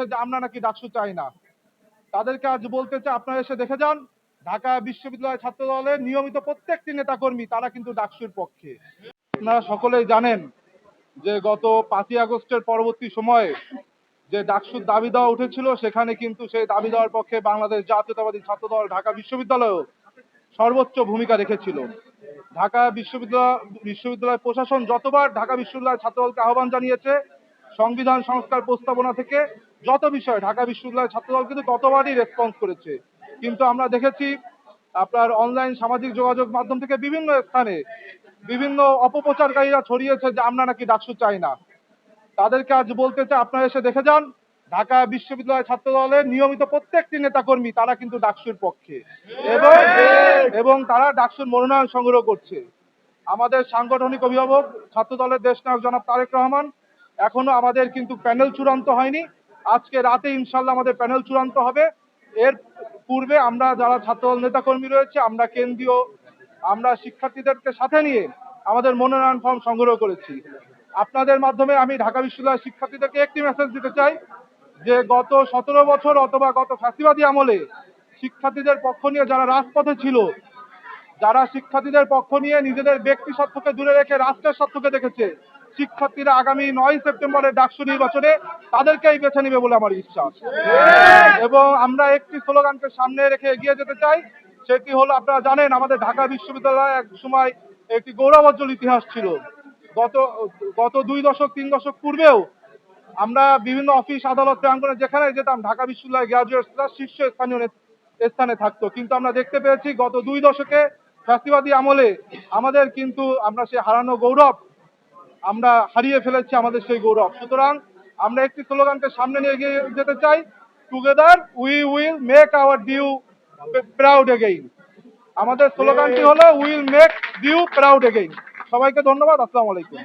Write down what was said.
ছড়িয়েছে যে আমরা নাকি ডাকসু চাই না। তাদেরকে আজ বলতে চাই, আপনারা এসে দেখে যান, ঢাকা বিশ্ববিদ্যালয় ছাত্র দলের নিয়মিত প্রত্যেকটি নেতাকর্মী, তারা কিন্তু ডাকসুর পক্ষে। আপনারা সকলেই জানেন যে গত পাঁচই আগস্টের পরবর্তী সময়ে যে ডাকসুর দাবি দেওয়া উঠেছিল, সেখানে কিন্তু সেই দাবি দেওয়ার পক্ষে বাংলাদেশ জাতীয়তাবাদী ছাত্র দল ঢাকা বিশ্ববিদ্যালয়ও সর্বোচ্চ ভূমিকা রেখেছিল। ঢাকা বিশ্ববিদ্যালয় বিশ্ববিদ্যালয় প্রশাসন যতবার ঢাকা বিশ্ববিদ্যালয় ছাত্র দলকে আহ্বান জানিয়েছে, সংবিধান সংস্কার প্রস্তাবনা থেকে যত বিষয়, ঢাকা বিশ্ববিদ্যালয় ছাত্র দল কিন্তু ততবারই রেসপন্স করেছে। কিন্তু আমরা দেখেছি আপনার অনলাইন সামাজিক যোগাযোগ মাধ্যম থেকে বিভিন্ন স্থানে বিভিন্ন অপপ্রচারকারীরা ছড়িয়েছে যে আমরা নাকি ডাকসু চাই না। তাদেরকে আজ বলতে চাই, আপনারা এসে দেখে যান, ঢাকা বিশ্ববিদ্যালয় ছাত্র দলের নিয়মিত প্রত্যেকটি নেতাকর্মী তারা কিন্তু ডাকসুর পক্ষে। এবং এবং তারা ডাকসুর মনোনয়ন সংগ্রহ করছে। আমাদের সাংগঠনিক অভিভাবক ছাত্র দলের দেশ নায়ক জনাব তারেক রহমান, এখনও আমাদের কিন্তু প্যানেল চূড়ান্ত হয়নি। আজকে রাতে ইনশাল্লাহ আমাদের প্যানেল চূড়ান্ত হবে। এর পূর্বে আমরা যারা ছাত্রদল নেতাকর্মী রয়েছে, আমরা কেন্দ্রীয়, আমরা শিক্ষার্থীদেরকে সাথে নিয়ে আমাদের মনোনয়ন ফর্ম সংগ্রহ করেছি। আপনাদের মাধ্যমে আমি ঢাকা বিশ্ববিদ্যালয়ের শিক্ষার্থীদেরকে একটি মেসেজ দিতে চাই যে, গত সতেরো বছর অথবা গত ফ্যাসিবাদী আমলে শিক্ষার্থীদের পক্ষ নিয়ে যারা রাজপথে ছিল, যারা শিক্ষার্থীদের পক্ষ নিয়ে নিজেদের ব্যক্তি স্বার্থকে দূরে রেখে রাষ্ট্রের স্বার্থকে দেখেছে শিক্ষার্থীরা আগামী নয় সেপ্টেম্বরের ডাকসু নির্বাচনে তাদেরকেই বেছে নেবে বলে আমার বিশ্বাস। এবং আমরা একটি স্লোগানকে সামনে রেখে এগিয়ে যেতে চাই, সেটি হলো আপনারা জানেন, আমাদের ঢাকা বিশ্ববিদ্যালয় এক সময় একটি গৌরবোজ্জ্বল ইতিহাস ছিল। গত গত দুই দশক, তিন দশক পূর্বেও আমরা বিভিন্ন অফিস, আদালত, প্রাঙ্গণে যেখানে যেতাম, ঢাকা বিশ্ববিদ্যালয় গ্রাজুয়েটসরা শীর্ষ স্থানীয় স্থানে থাকতো। কিন্তু আমরা দেখতে পেয়েছি, গত দুই দশকে ফ্যাসিবাদী আমলে আমাদের কিন্তু আমরা সে হারানো গৌরব আমরা হারিয়ে ফেলেছি আমাদের সেই গৌরব। সুতরাং আমরা একটি স্লোগানকে সামনে নিয়ে এগিয়ে যেতে চাই। Together we will make our DU proud again আমাদের স্লোগানটি হলো will make DU proud again সবাইকে ধন্যবাদ, আসসালামু আলাইকুম।